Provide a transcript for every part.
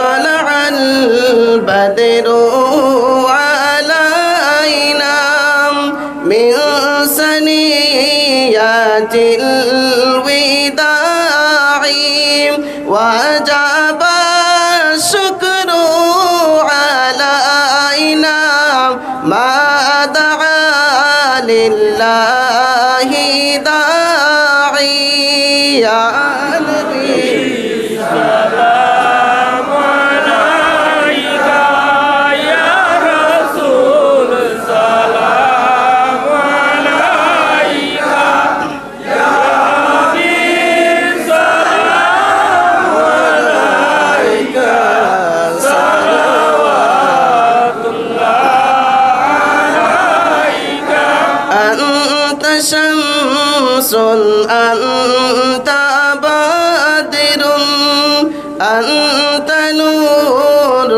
طلع البدر علينا من سنيات الوداع وجب الشكر علينا ما دعا لله شمس أنت بدر أنت نور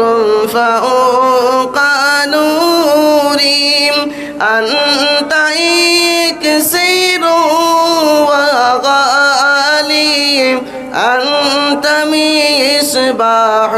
فوق نوري أنت إكسير وغالي أنت مصباح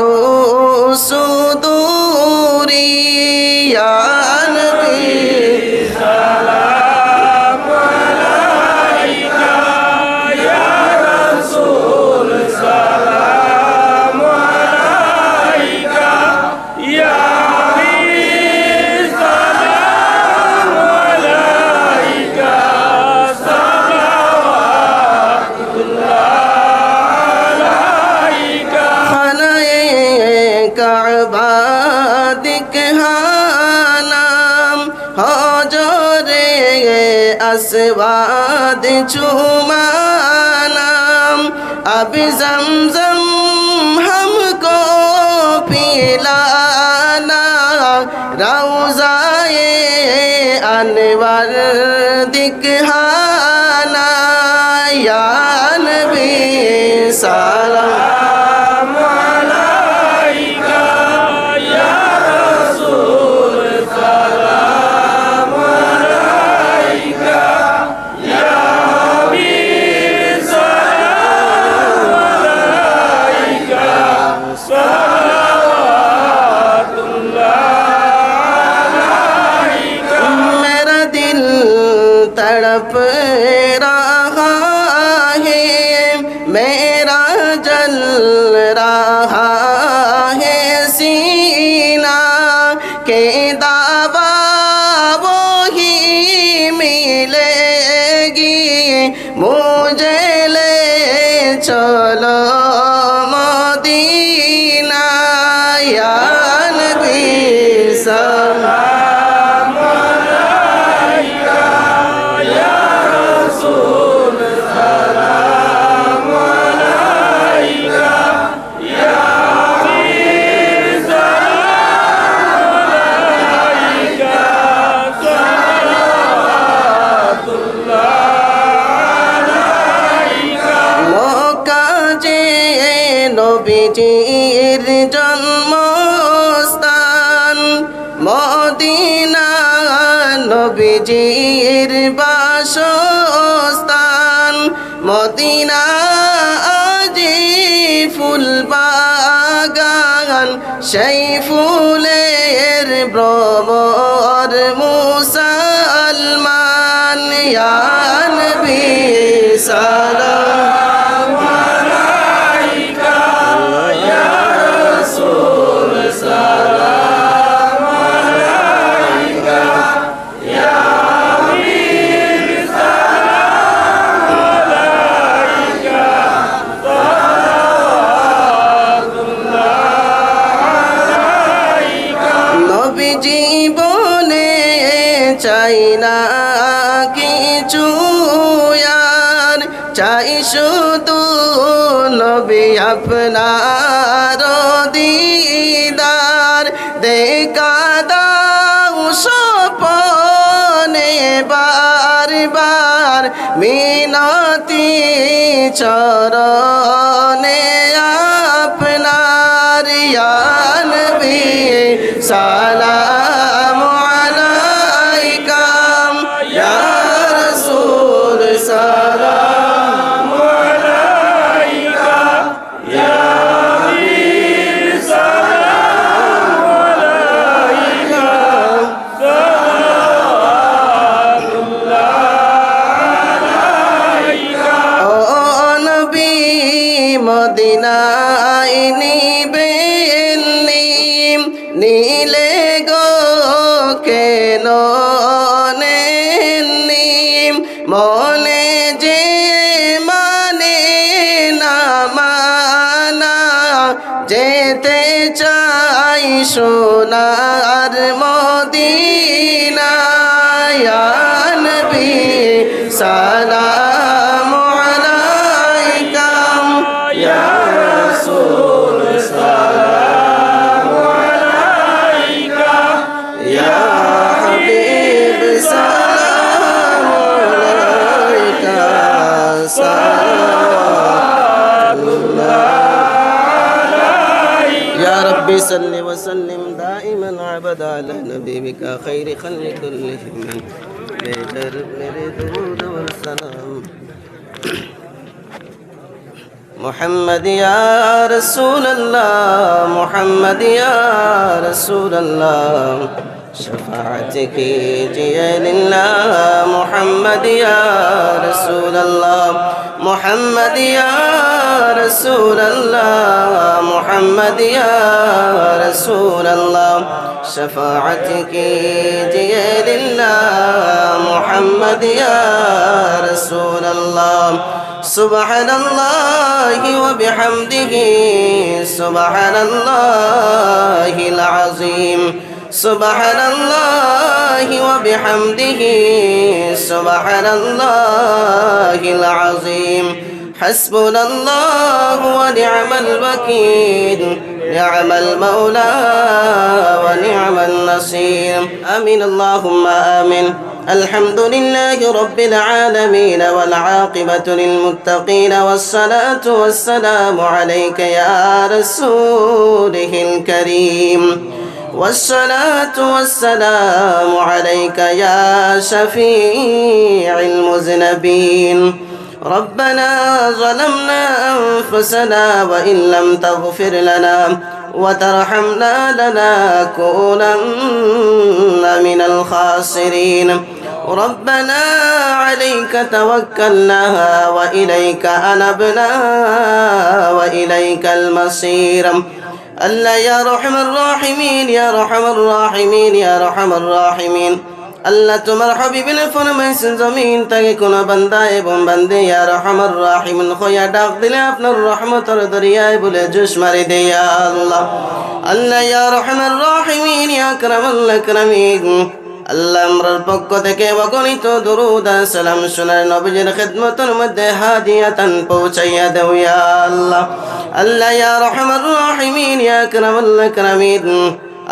কাবাদিক হালাম হজরে আসবাদ চুমালাম। আবি জমজম হমকো পিলানা রওজায়ে আনওয়ার দিক হালা ইয়া নবী সালাম। दावा वो ही मिलेगी मुझे জন্মস্থান মদিনা নবীজির বাসস্থান। মদিনা আজি ফুল বাগান সেই ফুলের ভ্রমর মুসলমান আর চাই শুধু নবী আপনার দিদার। দেখা দাও সপনে বারবার মিনতি চরণে আপনার নবী নীলে গো কেন মনে যে মানে নামানা যেতে চাই সোনার মদিনায় বি সারা ربي صل وسلم دائما عبدا على نبيك خير خلق كلهم. میرے درود والسلام. محمد يا رسول الله محمد يا رسول الله. شفاعتك جي لله محمد يا رسول الله. محمد يا رسول الله محمد يا رسول الله. شفاعتك جي لله محمد يا رسول الله. سبحان الله وبحمده سبحان الله العظيم. سبحان الله وبحمده سبحان الله العظيم. حسبنا الله ونعم الوكيل نعم المولى ونعم النصير. آمين اللهم آمين. الحمد لله رب العالمين والعاقبة للمتقين والصلاة والسلام عليك يا رسوله الكريم. والصلاة والسلام عليك يا شفيع المذنبين. ربنا ظلمنا أنفسنا وإن لم تغفر لنا وترحمنا لنكونن من الخاسرين. ربنا عليك توكلنا وإليك أنبنا وإليك المصير. আল্লাহ, ইয়া রহমান রাহিমিন, ইয়া রহমান রাহিমিন, ইয়া রহমান রাহিমিন। আল্লাহ, তোমার হাবিবিন ফরমাইছেন জমিন, তাকে কোন বান্দা এবং বান্দে, ইয়া রহমান রাহিমিন হইয়া ডাক দিলে আপনার রহমতর দরিয়ায় বলে জুস মারি দে ইয়া আল্লাহ। আল্লাহ, ইয়া রহমান রাহিমিন, ইয়া আকরামুল আকরামিন। আল্লাহ আমরার পক্ষ থেকে অগণিত দরুদ সালাম শোনার নবীজির খিদমতের মধ্যে হাদিয়াতান পৌঁছাইয়া দেও আল্লাহ। আল্লাহ ইয়া রহমান রাহিমিন, ইয়া আকরামুল আকরামিন।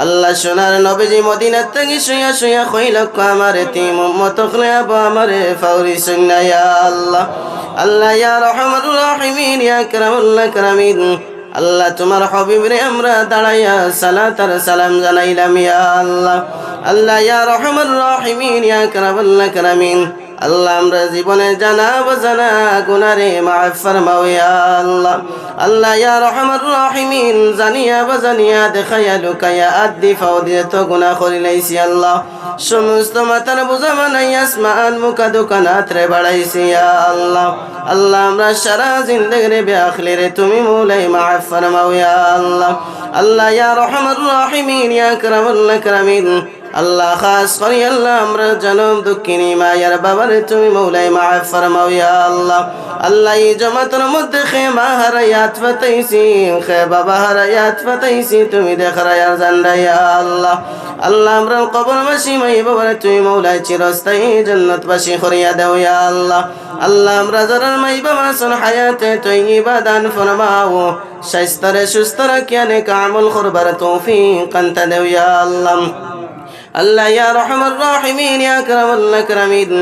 আল্লাহ সোনার নবীজি মদিনার থেকে শুয়া শুয়া লক্ষ আমার তিম মত আবো আমার ফাউরি সুন্না ইয়া আল্লাহ। আল্লাহ ইয়া রহমান রাহিমিন, ইয়া কারামুল্লাহ কারামিন আল্লাহ তোমার হবিবরে আমরা দাঁড়াইয়া সালাত আর সালাম জানাইলাম ইয়া আল্লাহ। আল্লাহ, ইয়া রহমান রাহিমিন, ইয়া কারামুল্লাহ কারামিন। আল্লাহ, আমরা জীবনে জানা বাজানা গুনারে মাফ ফরমাও, ইয়া আল্লাহ। আল্লাহ, ইয়া রহমান রাহিমিন, জানিয়া বাজানিয়া দেখাইয়া লুকাইয়া আদি ফাও দিয়ে তো গুনাহ করি লাইছি আল্লাহ। সমস্ত মাতার বোঝা মানাই আসমান মুখা দোকানাত রে বাড়াইছি, ইয়া আল্লাহ। আল্লাহ, আমরা সারা জিন্দগি রে বেআখলি রে তুমি মৌলাই মাফ ফরমাও, ইয়া আল্লাহ। আল্লাহ, ইয়া রহমান রাহিমিন, ইয়া কারামুল কারামিন। আল্লাহ খাস করি, আল্লাহ আমরা জনম দুঃখিনী মায়ার বাবার, তুমি মৌলাই মাফ ফরমাও আল্লাহ। আল্লাহ এই জমাতের মধ্যে খে মা হারায়াত ফাতাইছি খে বাবা হারায়াত ফাতাইছি তুমি দেখ রায়ার জান্ডা ইয়া আল্লাহ। আল্লাহ আমরা কবর বাসি মাই বাবার তুমি মৌলাই চিরস্থায়ী জন্নত বাসি করিয়া দেও আল্লাহ। আল্লাহ আমরা যারার মাই বাবা শুন হায়াতে তৈবা দান ফরমাও। স্বাস্থ্যরে সুস্থ রাখিয়ানে কামল করবার তৌফিক কান্তা দেও আল্লাহ। আল্লাহ, ইয়া রহমান রাহিমিন, ইয়া আকরামুল আকরামিন।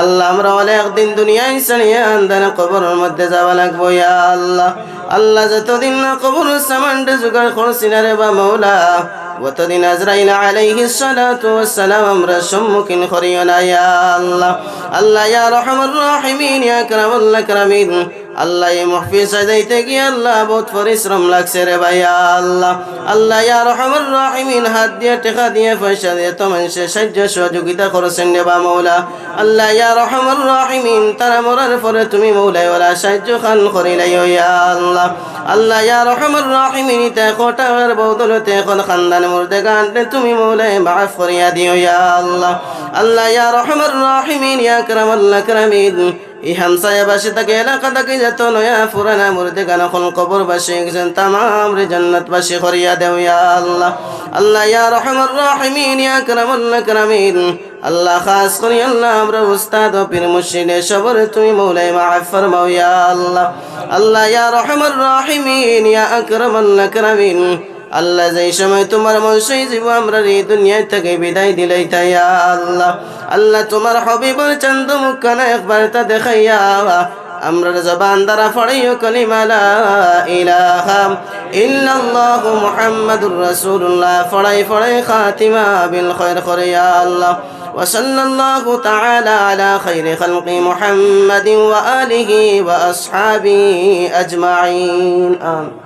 আল্লাহ, আমরা অনেক দিন দুনিয়ায় সানিয়া আন্দান কবরের মধ্যে যাওয়া লাগবো, ইয়া আল্লাহ। আল্লাহ, যতদিন না কবর সামান্ডে জোগাড় করছি না রে বা মৌলা অতদিন আজরাইল আলাইহি সালাতু ওয়াসসালাম আমরা সম্মুখীন করিও না, ইয়া আল্লাহ। আল্লাহ, ইয়া রহমান রাহিমিন, ইয়া আকরামুল আকরামিন। আল্লাহ এই মহফিল সাজাইতে গিয়ে আল্লাহ বহুত পরিশ্রম লাগছে রে ভাইয়া, আল্লাহ। আল্লাহ ইয়া রহমান রাহিমিন, হাত দিয়ে, টেকা দিয়ে, পয়সা দিয়ে তো মানুষের সাহায্য সহযোগিতা করেছেন রে বা মৌলা। আল্লাহ ইয়া রহমান রাহিমিন, তারা মরার পরে তুমি মৌলাই ওলা সাহায্য খান করিলাই ইয়া আল্লাহ। আল্লাহ ইয়া রহমান রাহিমিন তে কোটার বৌদলতে এখন খানদান মুর্দে গানতে তুমি মৌলাই মাফ করিয়া দিও ইয়া আল্লাহ। আল্লাহ ইয়া রহমান রাহিমিন, ইয়া কারামাল্লাহ কারামিন এই হামসায়াবাসী তাকে এলাকা তাকে যেত নয়া পুরানা মুরদে গান এখন কবর বাসী গেছেন তামাম রে জন্নত বাসী করিয়া দেও আল্লাহ। আল্লাহ ইয়া রহমান রাহিমিন, ইয়া আকরামুল আকরামিন। আল্লাহ খাস করি আল্লাহ, আমরা উস্তাদ ও পীর মুর্শিদে সবর তুমি মৌলাই মাফ ফরমাও ইয়া আল্লাহ। আল্লাহ ইয়া রহমান রাহিমিন, ইয়া আকরামুল আকরামিন। আল্লাহ যেই সময় তোমার মনসই জীব আমরা এই দুনিয়া থেকে বিদায় দিলাই তাই আল্লাহ আল্লাহ তোমার হবিবর চন্দ মুখানা একবার তা দেখাইয়া আমরা জবান দ্বারা ফড়াইও কলিমা লা ইলাহা ইল্লাল্লাহ মুহাম্মাদুর রাসূলুল্লাহ ফড়াই ফড়াই খাতিমা বিল খায়র করে ইয়া আল্লাহ وصلى الله تعالى على خير خلق محمد وآله وأصحابه أجمعين آمين